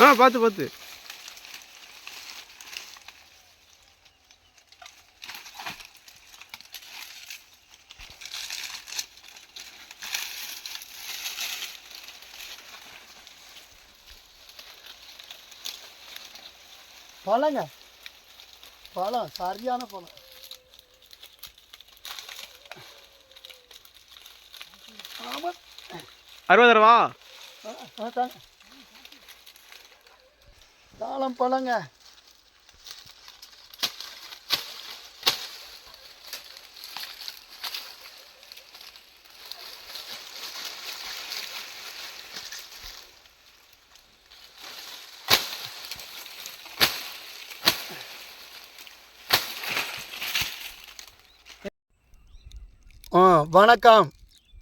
ஆ பார்த்து பார்த்து. பழங்க. பழம் சரியான பழம். அறுபது ரூபா? தாங்க. தாளம் பழங்க. ஆ வணக்கம்.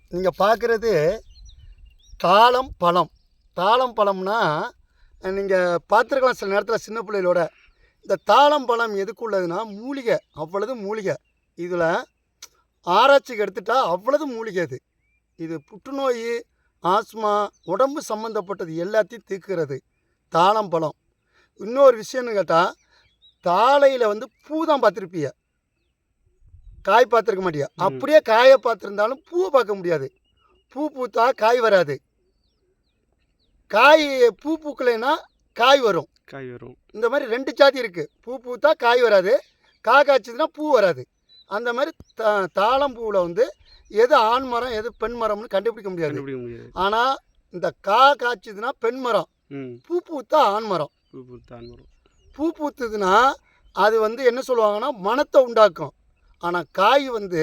நீங்கள் பார்க்குறது தாளம் பழம். தாளம் பழம்னா நீங்கள் பார்த்துருக்கலாம் சில நேரத்தில் சின்ன பிள்ளைகளோட இந்த தாளம் பழம் எதுக்குள்ளதுன்னா மூலிகை. அவ்வளவு மூலிகை. இதில் ஆராய்ச்சிக்கு எடுத்துட்டா அவ்வளவு மூலிகை அது. இது புற்றுநோய் ஆஸ்மா உடம்பு சம்மந்தப்பட்டது எல்லாத்தையும் தீர்க்கிறது. தாளம் பழம். இன்னொரு விஷயம்னு கேட்டால் தாளையில் வந்து பூ தான் பார்த்துருப்பீங்க. காய் பார்த்துருக்க மாட்டியா. அப்படியே காயை பார்த்துருந்தாலும் பூவை பார்க்க முடியாது. பூ பூத்தா காய் வராது. காய் பூ பூக்கலைன்னா காய் வரும். காய் வரும். இந்த மாதிரி ரெண்டு ஜாதி இருக்குது பூ பூத்தா காய் வராது. கா காய்ச்சதுன்னா பூ வராது. அந்த மாதிரி தா தாளம் பூவில் வந்து எது ஆண் மரம் எது பெண் மரம்னு கண்டுபிடிக்க முடியாது. ஆனால் இந்த கா காய்ச்சதுன்னா பெண் மரம். பூ பூத்தா ஆண் மரம். பூ பூத்தான் வரும் பூ பூத்துதுன்னா அது வந்து என்ன சொல்லுவாங்கன்னா மனத்தை உண்டாக்கும். ஆனால் காய் வந்து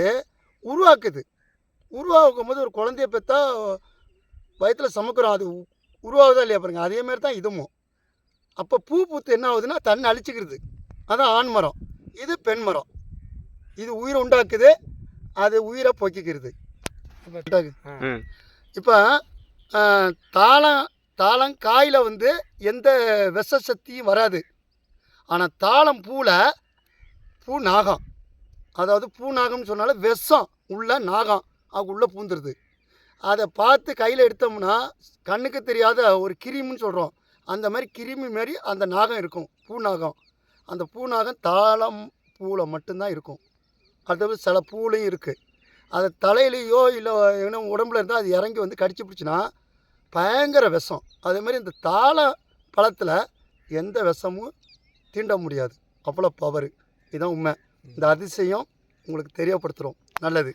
உருவாக்குது. உருவாக்கும் போது ஒரு குழந்தைய பெற்றா வயிற்றில் சமைக்கிறோம் அது உருவாகுதா இல்லையா பாருங்க. அதே மாதிரி தான் இதுவும். அப்போ பூ பூத்து என்ன ஆகுதுன்னா தன்னை அழிச்சிக்கிறது. அதான் ஆண் மரம். இது பெண் மரம். இது உயிரை உண்டாக்குது. அது உயிரை போக்கிக்கிறது. இப்போ தாளம் தாளம் காயில் வந்து எந்த விஷ சக்தியும் வராது. ஆனால் தாளம் பூவில் பூ நாகம். அதாவது பூ நாகம்னு சொன்னாலே விஷம் உள்ள நாகம். அது உள்ளே பூந்துருது. அதை பார்த்து கையில் எடுத்தோம்னா கண்ணுக்கு தெரியாத ஒரு கிருமின்னு சொல்கிறோம் அந்த மாதிரி கிருமி மாரி அந்த நாகம் இருக்கும். பூ நாகம் அந்த பூ நாகம் தாளம் பூவில் மட்டும்தான் இருக்கும். அது சில பூலையும் இருக்குது அது தலையிலையோ இல்லை இன்னும் உடம்புல இருந்தால் அது இறங்கி வந்து கடிச்சு பிடிச்சின்னா பயங்கர விஷம். அதே மாதிரி இந்த தாள பழத்தில் எந்த விஷமும் தீண்ட முடியாது. அவ்வளோ பவர் இதுதான் உண்மை. இந்த அதிசயம் உங்களுக்கு தெரியப்படுத்துகிறோம் நல்லது.